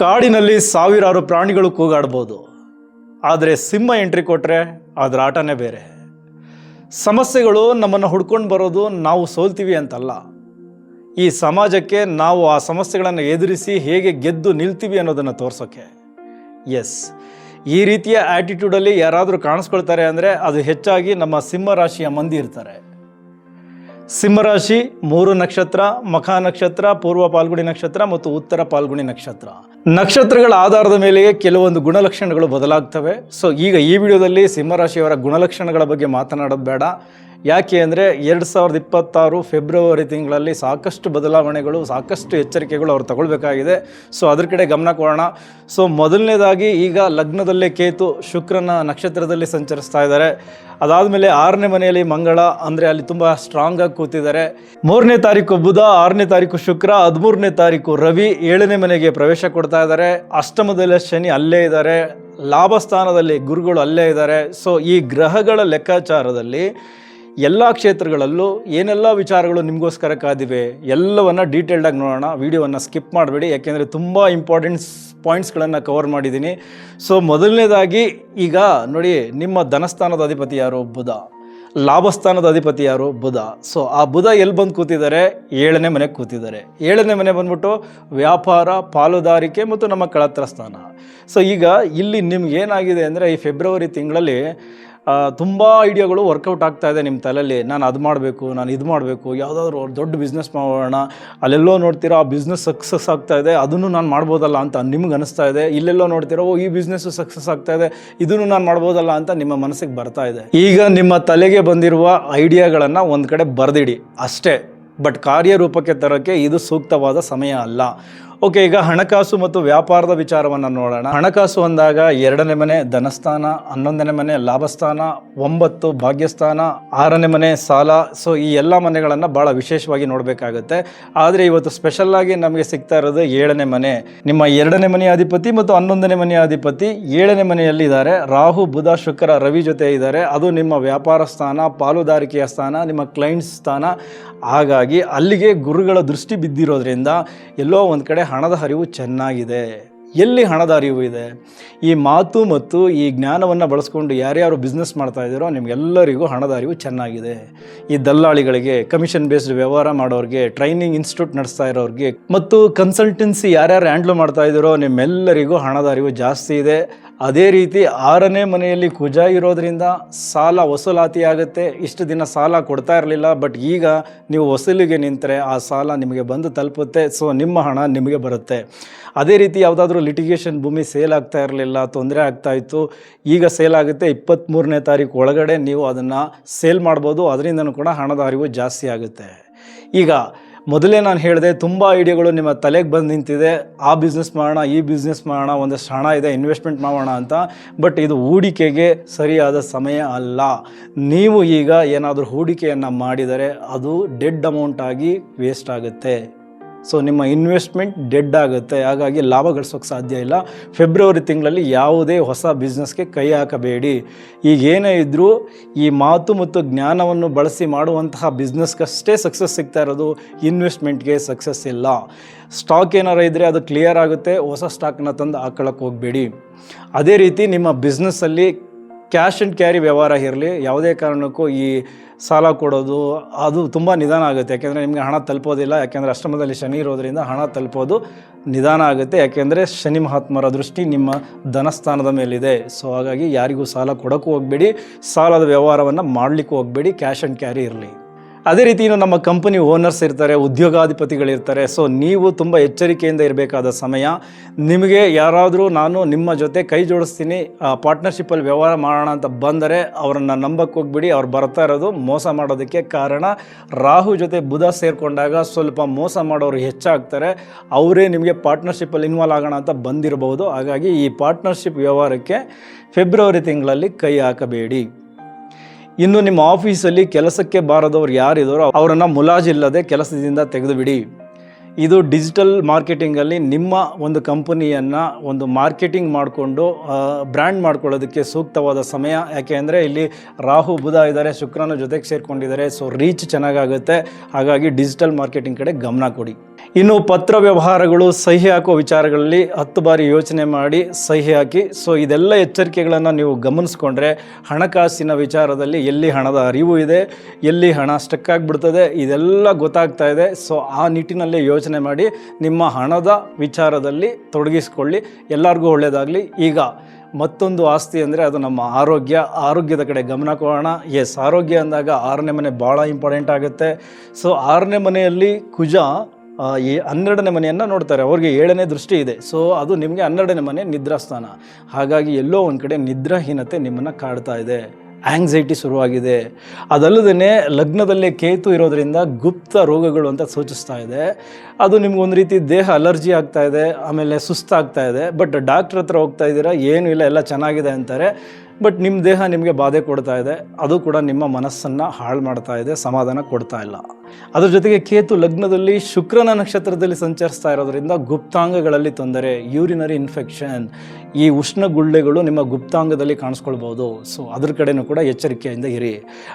ಕಾಡಿನಲ್ಲಿ ಸಾವಿರಾರು ಪ್ರಾಣಿಗಳು ಕೂಗಾಡ್ಬೋದು. ಆದರೆ ಸಿಂಹ ಎಂಟ್ರಿ ಕೊಟ್ಟರೆ ಅದರ ಆಟನೇ ಬೇರೆ. ಸಮಸ್ಯೆಗಳು ನಮ್ಮನ್ನು ಹುಡ್ಕೊಂಡು ಬರೋದು ನಾವು ಸೋಲ್ತೀವಿ ಅಂತಲ್ಲ. ಈ ಸಮಾಜಕ್ಕೆ ನಾವು ಆ ಸಮಸ್ಯೆಗಳನ್ನು ಎದುರಿಸಿ ಹೇಗೆ ಗೆದ್ದು ನಿಲ್ತೀವಿ ಅನ್ನೋದನ್ನು ತೋರ್ಸೋಕ್ಕೆ ಎಸ್ ಈ ರೀತಿಯ ಆ್ಯಟಿಟ್ಯೂಡಲ್ಲಿ ಯಾರಾದರೂ ಕಾಣಿಸ್ಕೊಳ್ತಾರೆ ಅಂದರೆ ಅದು ಹೆಚ್ಚಾಗಿ ನಮ್ಮ ಸಿಂಹ ರಾಶಿಯ ಮಂದಿ ಇರ್ತಾರೆ. ಸಿಂಹರಾಶಿ, ಮೂರು ನಕ್ಷತ್ರ, ಮಖ ನಕ್ಷತ್ರ, ಪೂರ್ವ ಪಾಲ್ಗುಣಿ ನಕ್ಷತ್ರ ಮತ್ತು ಉತ್ತರ ಪಾಲ್ಗುಣಿ ನಕ್ಷತ್ರ. ನಕ್ಷತ್ರಗಳ ಆಧಾರದ ಮೇಲೆಯೇ ಕೆಲವೊಂದು ಗುಣಲಕ್ಷಣಗಳು ಬದಲಾಗ್ತವೆ. ಸೊ ಈಗ ಈ ವಿಡಿಯೋದಲ್ಲಿ ಸಿಂಹರಾಶಿಯವರ ಗುಣಲಕ್ಷಣಗಳ ಬಗ್ಗೆ ಮಾತನಾಡೋದು ಬೇಡ. ಯಾಕೆ ಅಂದರೆ ಎರಡು ಸಾವಿರದ ಇಪ್ಪತ್ತಾರು ಫೆಬ್ರವರಿ ತಿಂಗಳಲ್ಲಿ ಸಾಕಷ್ಟು ಬದಲಾವಣೆಗಳು, ಸಾಕಷ್ಟು ಎಚ್ಚರಿಕೆಗಳು ಅವ್ರು ತಗೊಳ್ಬೇಕಾಗಿದೆ. ಸೊ ಅದ್ರ ಕಡೆ ಗಮನ ಕೊಡೋಣ. ಸೊ ಮೊದಲನೇದಾಗಿ ಈಗ ಲಗ್ನದಲ್ಲೇ ಕೇತು ಶುಕ್ರನ ನಕ್ಷತ್ರದಲ್ಲಿ ಸಂಚರಿಸ್ತಾ ಇದ್ದಾರೆ. ಅದಾದಮೇಲೆ ಆರನೇ ಮನೆಯಲ್ಲಿ ಮಂಗಳ, ಅಂದರೆ ಅಲ್ಲಿ ತುಂಬ ಸ್ಟ್ರಾಂಗ್ ಆಗಿ ಕೂತಿದ್ದಾರೆ. ಮೂರನೇ ತಾರೀಕು ಬುಧ, ಆರನೇ ತಾರೀಕು ಶುಕ್ರ, ಹದಿಮೂರನೇ ತಾರೀಕು ರವಿ, ಏಳನೇ ಮನೆಗೆ ಪ್ರವೇಶ ಕೊಡ್ತಾ ಇದ್ದಾರೆ. ಅಷ್ಟಮದಲ್ಲಿ ಶನಿ ಅಲ್ಲೇ ಇದ್ದಾರೆ. ಲಾಭ ಸ್ಥಾನದಲ್ಲಿ ಗುರುಗಳು ಅಲ್ಲೇ ಇದ್ದಾರೆ. ಸೊ ಈ ಗ್ರಹಗಳ ಲೆಕ್ಕಾಚಾರದಲ್ಲಿ ಎಲ್ಲ ಕ್ಷೇತ್ರಗಳಲ್ಲೂ ಏನೆಲ್ಲ ವಿಚಾರಗಳು ನಿಮಗೋಸ್ಕರ ಕಾದಿವೆ, ಎಲ್ಲವನ್ನು ಡೀಟೇಲ್ಡಾಗಿ ನೋಡೋಣ. ವೀಡಿಯೋವನ್ನು ಸ್ಕಿಪ್ ಮಾಡಬೇಡಿ. ಯಾಕೆಂದರೆ ತುಂಬ ಇಂಪಾರ್ಟೆಂಟ್ಸ್ ಪಾಯಿಂಟ್ಸ್ಗಳನ್ನು ಕವರ್ ಮಾಡಿದ್ದೀನಿ. ಸೊ ಮೊದಲನೇದಾಗಿ ಈಗ ನೋಡಿ, ನಿಮ್ಮ ಧನಸ್ಥಾನದ ಅಧಿಪತಿ ಯಾರು? ಬುಧ. ಲಾಭಸ್ಥಾನದ ಅಧಿಪತಿ ಯಾರು? ಬುಧ. ಸೊ ಆ ಬುಧ ಎಲ್ಲಿ ಬಂದು ಕೂತಿದ್ದಾರೆ? ಏಳನೇ ಮನೆಗೆ ಕೂತಿದ್ದಾರೆ. ಏಳನೇ ಮನೆ ಬಂದ್ಬಿಟ್ಟು ವ್ಯಾಪಾರ, ಪಾಲುದಾರಿಕೆ ಮತ್ತು ನಮ್ಮ ಕಳತ್ರ ಸ್ಥಾನ. ಸೊ ಈಗ ಇಲ್ಲಿ ನಿಮ್ಗೆ ಏನಾಗಿದೆ ಅಂದರೆ, ಈ ಫೆಬ್ರವರಿ ತಿಂಗಳಲ್ಲಿ ತುಂಬ ಐಡಿಯಾಗಳು ವರ್ಕೌಟ್ ಆಗ್ತಾ ಇದೆ ನಿಮ್ಮ ತಲೆಯಲ್ಲಿ. ನಾನು ಅದು ಮಾಡಬೇಕು, ನಾನು ಇದು ಮಾಡಬೇಕು, ಯಾವುದಾದ್ರೂ ದೊಡ್ಡ ಬಿಸ್ನೆಸ್ ಮಾಡೋಣ. ಅಲ್ಲೆಲ್ಲೋ ನೋಡ್ತೀರಾ, ಆ ಬಿಸ್ನೆಸ್ ಸಕ್ಸಸ್ ಆಗ್ತಾ ಇದೆ. ಅದನ್ನು ನಾನು ಮಾಡ್ಬೋದಲ್ಲ ಅಂತ ನಿಮ್ಗೆ ಅನಿಸ್ತಾ ಇದೆ. ಇಲ್ಲೆಲ್ಲೋ ನೋಡ್ತೀರೋ, ಓ, ಈ ಬಿಸ್ನೆಸ್ಸು ಸಕ್ಸಸ್ ಆಗ್ತಾ ಇದೆ. ಇದನ್ನು ನಾನು ಮಾಡ್ಬೋದಲ್ಲ ಅಂತ ನಿಮ್ಮ ಮನಸ್ಸಿಗೆ ಬರ್ತಾ ಇದೆ. ಈಗ ನಿಮ್ಮ ತಲೆಗೆ ಬಂದಿರುವ ಐಡಿಯಾಗಳನ್ನು ಒಂದು ಕಡೆ ಬರೆದಿಡಿ. ಅಷ್ಟೇ. ಬಟ್ ಕಾರ್ಯರೂಪಕ್ಕೆ ತರೋಕ್ಕೆ ಇದು ಸೂಕ್ತವಾದ ಸಮಯ ಅಲ್ಲ. ಓಕೆ ಈಗ ಹಣಕಾಸು ಮತ್ತು ವ್ಯಾಪಾರದ ವಿಚಾರವನ್ನು ನೋಡೋಣ. ಹಣಕಾಸು ಅಂದಾಗ ಎರಡನೇ ಮನೆ ಧನಸ್ಥಾನ, ಹನ್ನೊಂದನೇ ಮನೆ ಲಾಭಸ್ಥಾನ, ಒಂಬತ್ತು ಭಾಗ್ಯಸ್ಥಾನ, ಆರನೇ ಮನೆ ಸಾಲ. ಸೊ ಈ ಎಲ್ಲ ಮನೆಗಳನ್ನು ಭಾಳ ವಿಶೇಷವಾಗಿ ನೋಡಬೇಕಾಗುತ್ತೆ. ಆದರೆ ಇವತ್ತು ಸ್ಪೆಷಲ್ ಆಗಿ ನಮಗೆ ಸಿಗ್ತಾ ಇರೋದು ಏಳನೇ ಮನೆ. ನಿಮ್ಮ ಎರಡನೇ ಮನೆಯ ಅಧಿಪತಿ ಮತ್ತು ಹನ್ನೊಂದನೇ ಮನೆಯ ಅಧಿಪತಿ ಏಳನೇ ಮನೆಯಲ್ಲಿ ಇದ್ದಾರೆ. ರಾಹು, ಬುಧ, ಶುಕ್ರ, ರವಿ ಜೊತೆ ಇದ್ದಾರೆ. ಅದು ನಿಮ್ಮ ವ್ಯಾಪಾರ ಸ್ಥಾನ, ಪಾಲುದಾರಿಕೆಯ ಸ್ಥಾನ, ನಿಮ್ಮ ಕ್ಲೈಂಟ್ಸ್ ಸ್ಥಾನ. ಹಾಗಾಗಿ ಅಲ್ಲಿಗೆ ಗುರುಗಳ ದೃಷ್ಟಿ ಬಿದ್ದಿರೋದ್ರಿಂದ ಎಲ್ಲೋ ಒಂದು ಕಡೆ ಹಣದ ಹರಿವು ಚೆನ್ನಾಗಿದೆ. ಎಲ್ಲಿ ಹಣದ ಅರಿವು ಇದೆ? ಈ ಮಾತು ಮತ್ತು ಈ ಜ್ಞಾನವನ್ನು ಬಳಸ್ಕೊಂಡು ಯಾರ್ಯಾರು ಬಿಸ್ನೆಸ್ ಮಾಡ್ತಾ ಇದ್ದೀರೋ ನಿಮಗೆಲ್ಲರಿಗೂ ಹಣದ ಅರಿವು ಚೆನ್ನಾಗಿದೆ. ಈ ದಲ್ಲಾಳಿಗಳಿಗೆ ಕಮಿಷನ್ ಬೇಸ್ಡ್ ವ್ಯವಹಾರ ಮಾಡೋರಿಗೆ ಟ್ರೈನಿಂಗ್ ಇನ್ಸ್ಟಿಟ್ಯೂಟ್ ನಡೆಸ್ತಾ ಇರೋರಿಗೆ, ಮತ್ತು ಕನ್ಸಲ್ಟೆನ್ಸಿ ಯಾರ್ಯಾರು ಹ್ಯಾಂಡ್ಲ್ ಮಾಡ್ತಾ ಇದ್ದೀರೋ ನಿಮ್ಮೆಲ್ಲರಿಗೂ ಹಣದ ಅರಿವು ಜಾಸ್ತಿ ಇದೆ. ಅದೇ ರೀತಿ ಆರನೇ ಮನೆಯಲ್ಲಿ ಕುಜ ಇರೋದ್ರಿಂದ ಸಾಲ ವಸೂಲಾತಿ ಆಗುತ್ತೆ ಇಷ್ಟು ದಿನ ಸಾಲ ಕೊಡ್ತಾ ಇರಲಿಲ್ಲ, ಬಟ್ ಈಗ ನೀವು ವಸೂಲಿಗೆ ನಿಂತರೆ ಆ ಸಾಲ ನಿಮಗೆ ಬಂದು ತಲುಪುತ್ತೆ, ಸೊ ನಿಮ್ಮ ಹಣ ನಿಮಗೆ ಬರುತ್ತೆ. ಅದೇ ರೀತಿ ಯಾವುದಾದ್ರೂ ಲಿಟಿಗೇಷನ್ ಭೂಮಿ ಸೇಲ್ ಆಗ್ತಾ ಇರಲಿಲ್ಲ, ತೊಂದರೆ ಆಗ್ತಾ ಇತ್ತು, ಈಗ ಸೇಲ್ ಆಗುತ್ತೆ. ಇಪ್ಪತ್ತ್ಮೂರನೇ ತಾರೀಕು ಒಳಗಡೆ ನೀವು ಅದನ್ನು ಸೇಲ್ ಮಾಡ್ಬೋದು, ಅದರಿಂದನೂ ಕೂಡ ಹಣದ ಅರಿವು ಜಾಸ್ತಿ ಆಗುತ್ತೆ. ಈಗ ಮೊದಲೇ ನಾನು ಹೇಳಿದೆ, ತುಂಬ ಐಡಿಯಾಗಳು ನಿಮ್ಮ ತಲೆಗೆ ಬಂದು ನಿಂತಿದೆ. ಆ ಬಿಸ್ನೆಸ್ ಮಾಡೋಣ, ಈ ಬಿಸ್ನೆಸ್ ಮಾಡೋಣ, ಒಂದಷ್ಟು ಹಣ ಇದೆ ಇನ್ವೆಸ್ಟ್ಮೆಂಟ್ ಮಾಡೋಣ ಅಂತ. ಬಟ್ ಇದು ಹೂಡಿಕೆಗೆ ಸರಿಯಾದ ಸಮಯ ಅಲ್ಲ. ನೀವು ಈಗ ಏನಾದರೂ ಹೂಡಿಕೆಯನ್ನು ಮಾಡಿದರೆ ಅದು ಡೆಡ್ ಅಮೌಂಟ್ ಆಗಿ ವೇಸ್ಟ್ ಆಗುತ್ತೆ. ಸೊ ನಿಮ್ಮ ಇನ್ವೆಸ್ಟ್ಮೆಂಟ್ ಡೆಡ್ ಆಗುತ್ತೆ. ಹಾಗಾಗಿ ಲಾಭ ಗಳಿಸೋಕೆ ಸಾಧ್ಯ ಇಲ್ಲ. ಫೆಬ್ರವರಿ ತಿಂಗಳಲ್ಲಿ ಯಾವುದೇ ಹೊಸ ಬಿಸ್ನೆಸ್ಗೆ ಕೈ ಹಾಕಬೇಡಿ. ಈಗ ಏನೇ ಇದ್ದರೂ ಈ ಮಾತು ಮತ್ತು ಜ್ಞಾನವನ್ನು ಬಳಸಿ ಮಾಡುವಂತಹ ಬಿಸ್ನೆಸ್ಗಷ್ಟೇ ಸಕ್ಸಸ್ ಸಿಗ್ತಾ ಇರೋದು ಇನ್ವೆಸ್ಟ್ಮೆಂಟ್ಗೆ ಸಕ್ಸಸ್ ಇಲ್ಲ. ಸ್ಟಾಕ್ ಏನಾರು ಇದ್ದರೆ ಅದು ಕ್ಲಿಯರ್ ಆಗುತ್ತೆ. ಹೊಸ ಸ್ಟಾಕ್ನ ತಂದು ಹಾಕೊಳ್ಳೋಕೆ ಹೋಗಬೇಡಿ. ಅದೇ ರೀತಿ ನಿಮ್ಮ ಬಿಸ್ನೆಸ್ಸಲ್ಲಿ ಕ್ಯಾಶ್ ಆ್ಯಂಡ್ ಕ್ಯಾರಿ ವ್ಯವಹಾರ ಇರಲಿ. ಯಾವುದೇ ಕಾರಣಕ್ಕೂ ಈ ಸಾಲ ಕೊಡೋದು, ಅದು ತುಂಬ ನಿಧಾನ ಆಗುತ್ತೆ. ಯಾಕೆಂದರೆ ನಿಮಗೆ ಹಣ ತಲುಪೋದಿಲ್ಲ, ಯಾಕೆಂದರೆ ಅಷ್ಟಮದಲ್ಲಿ ಶನಿ ಇರೋದರಿಂದ ಹಣ ತಲುಪೋದು ನಿಧಾನ ಆಗುತ್ತೆ. ಯಾಕೆಂದರೆ ಶನಿ ಮಹಾತ್ಮರ ದೃಷ್ಟಿ ನಿಮ್ಮ ಧನಸ್ಥಾನದ ಮೇಲಿದೆ. ಸೊ ಹಾಗಾಗಿ ಯಾರಿಗೂ ಸಾಲ ಕೊಡೋಕ್ಕೂ ಹೋಗಬೇಡಿ, ಸಾಲದ ವ್ಯವಹಾರವನ್ನು ಮಾಡಲಿಕ್ಕೂ ಹೋಗಬೇಡಿ ಕ್ಯಾಶ್ ಆ್ಯಂಡ್ ಕ್ಯಾರಿ ಇರಲಿ. ಅದೇ ರೀತಿ ಇನ್ನು ನಮ್ಮ ಕಂಪನಿ ಓನರ್ಸ್ ಇರ್ತಾರೆ, ಉದ್ಯೋಗಾಧಿಪತಿಗಳಿರ್ತಾರೆ. ಸೊ ನೀವು ತುಂಬ ಎಚ್ಚರಿಕೆಯಿಂದ ಇರಬೇಕಾದ ಸಮಯ. ನಿಮಗೆ ಯಾರಾದರೂ ನಾನು ನಿಮ್ಮ ಜೊತೆ ಕೈ ಜೋಡಿಸ್ತೀನಿ ಪಾರ್ಟ್ನರ್ಶಿಪ್ಪಲ್ಲಿ ವ್ಯವಹಾರ ಮಾಡೋಣ ಅಂತ ಬಂದರೆ ಅವರನ್ನು ನಂಬಕ್ಕೆ ಹೋಗ್ಬಿಡಿ. ಅವ್ರು ಬರ್ತಾ ಇರೋದು ಮೋಸ ಮಾಡೋದಕ್ಕೆ ಕಾರಣ. ರಾಹು ಜೊತೆ ಬುಧ ಸೇರಿಕೊಂಡಾಗ ಸ್ವಲ್ಪ ಮೋಸ ಮಾಡೋರು ಹೆಚ್ಚಾಗ್ತಾರೆ. ಅವರೇ ನಿಮಗೆ ಪಾರ್ಟ್ನರ್ಶಿಪ್ಪಲ್ಲಿ ಇನ್ವಾಲ್ವ್ ಆಗೋಣ ಅಂತ ಬಂದಿರಬಹುದು. ಹಾಗಾಗಿ ಈ ಪಾರ್ಟ್ನರ್ಶಿಪ್ ವ್ಯವಹಾರಕ್ಕೆ ಫೆಬ್ರವರಿ ತಿಂಗಳಲ್ಲಿ ಕೈ ಹಾಕಬೇಡಿ. ಇನ್ನು ನಿಮ್ಮ ಆಫೀಸಲ್ಲಿ ಕೆಲಸಕ್ಕೆ ಬಾರದವ್ರು ಯಾರಿದ್ದಾರೋ ಅವರನ್ನು ಮುಲಾಜಿಲ್ಲದೆ ಕೆಲಸದಿಂದ ತೆಗೆದುಬಿಡಿ. ಇದು ಡಿಜಿಟಲ್ ಮಾರ್ಕೆಟಿಂಗಲ್ಲಿ ನಿಮ್ಮ ಒಂದು ಕಂಪನಿಯನ್ನು ಒಂದು ಮಾರ್ಕೆಟಿಂಗ್ ಮಾಡಿಕೊಂಡು ಬ್ರ್ಯಾಂಡ್ ಮಾಡ್ಕೊಳ್ಳೋದಕ್ಕೆ ಸೂಕ್ತವಾದ ಸಮಯ. ಯಾಕೆ ಅಂದರೆ ಇಲ್ಲಿ ರಾಹು, ಬುಧ ಇದ್ದಾರೆ, ಶುಕ್ರನ ಜೊತೆಗೆ ಸೇರಿಕೊಂಡಿದ್ದಾರೆ. ಸೊ ರೀಚ್ ಚೆನ್ನಾಗಾಗುತ್ತೆ. ಹಾಗಾಗಿ ಡಿಜಿಟಲ್ ಮಾರ್ಕೆಟಿಂಗ್ ಕಡೆ ಗಮನ ಕೊಡಿ. ಇನ್ನು ಪತ್ರ ವ್ಯವಹಾರಗಳು ಸಹಿ ಹಾಕುವ ವಿಚಾರಗಳಲ್ಲಿ ಹತ್ತು ಬಾರಿ ಯೋಚನೆ ಮಾಡಿ ಸಹಿ ಹಾಕಿ. ಸೊ ಇದೆಲ್ಲ ಎಚ್ಚರಿಕೆಗಳನ್ನು ನೀವು ಗಮನಿಸ್ಕೊಂಡ್ರೆ ಹಣಕಾಸಿನ ವಿಚಾರದಲ್ಲಿ ಎಲ್ಲಿ ಹಣದ ಅರಿವು ಇದೆ, ಎಲ್ಲಿ ಹಣ ಸ್ಟಕ್ ಆಗಿಬಿಡ್ತದೆ, ಇದೆಲ್ಲ ಗೊತ್ತಾಗ್ತಾ ಇದೆ. ಸೊ ಆ ನಿಟ್ಟಿನಲ್ಲೇ ಯೋಚನೆ ಮಾಡಿ ನಿಮ್ಮ ಹಣದ ವಿಚಾರದಲ್ಲಿ ತೊಡಗಿಸ್ಕೊಳ್ಳಿ. ಎಲ್ಲರಿಗೂ ಒಳ್ಳೆಯದಾಗಲಿ ಈಗ ಮತ್ತೊಂದು ಆಸ್ತಿ ಅಂದರೆ ಅದು ನಮ್ಮ ಆರೋಗ್ಯ, ಆರೋಗ್ಯದ ಕಡೆ ಗಮನ ಕೊಡೋಣ. ಎಸ್ ಆರೋಗ್ಯ ಅಂದಾಗ ಆರನೇ ಮನೆ ಭಾಳ ಇಂಪಾರ್ಟೆಂಟ್ ಆಗುತ್ತೆ. ಸೊ ಆರನೇ ಮನೆಯಲ್ಲಿ ಕುಜ ಈ ಹನ್ನೆರಡನೇ ಮನೆಯನ್ನು ನೋಡ್ತಾರೆ. ಅವ್ರಿಗೆ ಏಳನೇ ದೃಷ್ಟಿ ಇದೆ. ಸೊ ಅದು ನಿಮಗೆ ಹನ್ನೆರಡನೇ ಮನೆ ನಿದ್ರಾಸ್ಥಾನ. ಹಾಗಾಗಿ ಎಲ್ಲೋ ಒಂದು ಕಡೆ ನಿದ್ರಾಹೀನತೆ ನಿಮ್ಮನ್ನು ಕಾಡ್ತಾ ಇದೆ. ಆಂಗ್ಸೈಟಿ ಶುರುವಾಗಿದೆ. ಅದಲ್ಲದೇ ಲಗ್ನದಲ್ಲೇ ಕೇತು ಇರೋದರಿಂದ ಗುಪ್ತ ರೋಗಗಳು ಅಂತ ಸೂಚಿಸ್ತಾ ಇದೆ. ಅದು ನಿಮ್ಗೊಂದು ರೀತಿ ದೇಹ ಅಲರ್ಜಿ ಆಗ್ತಾ ಇದೆ, ಆಮೇಲೆ ಸುಸ್ತಾಗ್ತಾ ಇದೆ. ಬಟ್ ಡಾಕ್ಟ್ರ್ ಹತ್ರ ಹೋಗ್ತಾ ಇದ್ದೀರಾ, ಏನೂ ಇಲ್ಲ, ಎಲ್ಲ ಚೆನ್ನಾಗಿದೆ ಅಂತಾರೆ. ಬಟ್ ನಿಮ್ಮ ದೇಹ ನಿಮಗೆ ಬಾಧೆ ಕೊಡ್ತಾ ಇದೆ. ಅದು ಕೂಡ ನಿಮ್ಮ ಮನಸ್ಸನ್ನು ಹಾಳು ಮಾಡ್ತಾ ಇದೆ, ಸಮಾಧಾನ ಕೊಡ್ತಾ ಇಲ್ಲ. ಅದ್ರ ಜೊತೆಗೆ ಕೇತು ಲಗ್ನದಲ್ಲಿ ಶುಕ್ರನ ನಕ್ಷತ್ರದಲ್ಲಿ ಸಂಚರಿಸ್ತಾ ಇರೋದ್ರಿಂದ ಗುಪ್ತಾಂಗಗಳಲ್ಲಿ ತೊಂದರೆ ಯೂರಿನರಿ ಇನ್ಫೆಕ್ಷನ್ ಈ ಉಷ್ಣ ಗುಳ್ಳೆಗಳು ನಿಮ್ಮ ಗುಪ್ತಾಂಗದಲ್ಲಿ ಕಾಣಿಸ್ಕೊಳ್ಬೋದು. ಸೊ ಅದ್ರ ಕಡೆನೂ ಕೂಡ ಎಚ್ಚರಿಕೆಯಿಂದ ಇರಿ.